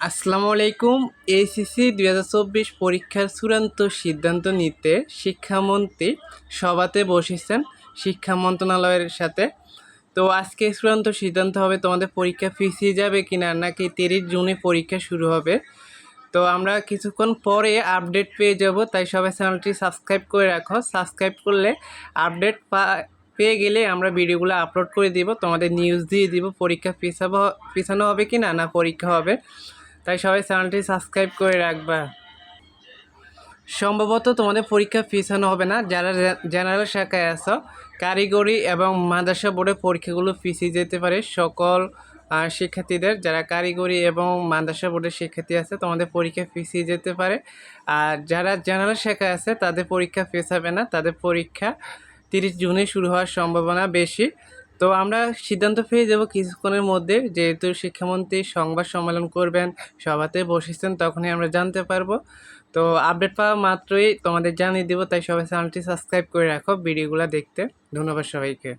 আসসালামু আলাইকুম। এইচএসসি দুই হাজার চব্বিশ পরীক্ষার চূড়ান্ত সিদ্ধান্ত নিতে শিক্ষামন্ত্রী সভাতে বসেছেন শিক্ষা মন্ত্রণালয়ের সাথে। তো আজকে চূড়ান্ত সিদ্ধান্ত হবে তোমাদের পরীক্ষা পিছিয়ে যাবে কি না নাকি তিরিশ জুনে পরীক্ষা শুরু হবে। তো আমরা কিছুক্ষণ পরে আপডেট পেয়ে যাব, তাই সবাই চ্যানেলটি সাবস্ক্রাইব করে রাখো। সাবস্ক্রাইব করলে আপডেট পা পেয়ে গেলে আমরা ভিডিওগুলো আপলোড করে দিব, তোমাদের নিউজ দিয়ে দিব পরীক্ষা পিছাবো পিছানো হবে কি না না পরীক্ষা হবে। তাই সবাই চ্যানেলটি সাবস্ক্রাইব করে রাখবা। সম্ভবত তোমাদের পরীক্ষা পিছানো হবে না। যারা জেনারেল শাখায় আছো, কারিগরি এবং মাদ্রাসা বোর্ডের পরীক্ষাগুলো পিছিয়ে যেতে পারে। সকল শিক্ষার্থীদের, যারা কারিগরি এবং মাদ্রাসা বোর্ডের শিক্ষার্থী আছে, তোমাদের পরীক্ষা পিছিয়ে যেতে পারে। আর যারা জেনারেল শাখায় আছে, তাদের পরীক্ষা পিছাবে না। তাদের পরীক্ষা তিরিশ জুনে শুরু হওয়ার সম্ভাবনা বেশি। তো আমরা সিদ্ধান্ত পেয়ে যাব কিছুক্ষণের মধ্যে। যেহেতু শিক্ষামন্ত্রী সংবাদ সম্মেলন করবেন, সভাতে বসেছেন, তখনই আমরা জানতে পারব। তো আপডেট পাওয়া মাত্রই তোমাদের জানিয়ে দেবো, তাই সবাই চ্যানেলটি সাবস্ক্রাইব করে রাখো ভিডিওগুলো দেখতে। ধন্যবাদ সবাইকে।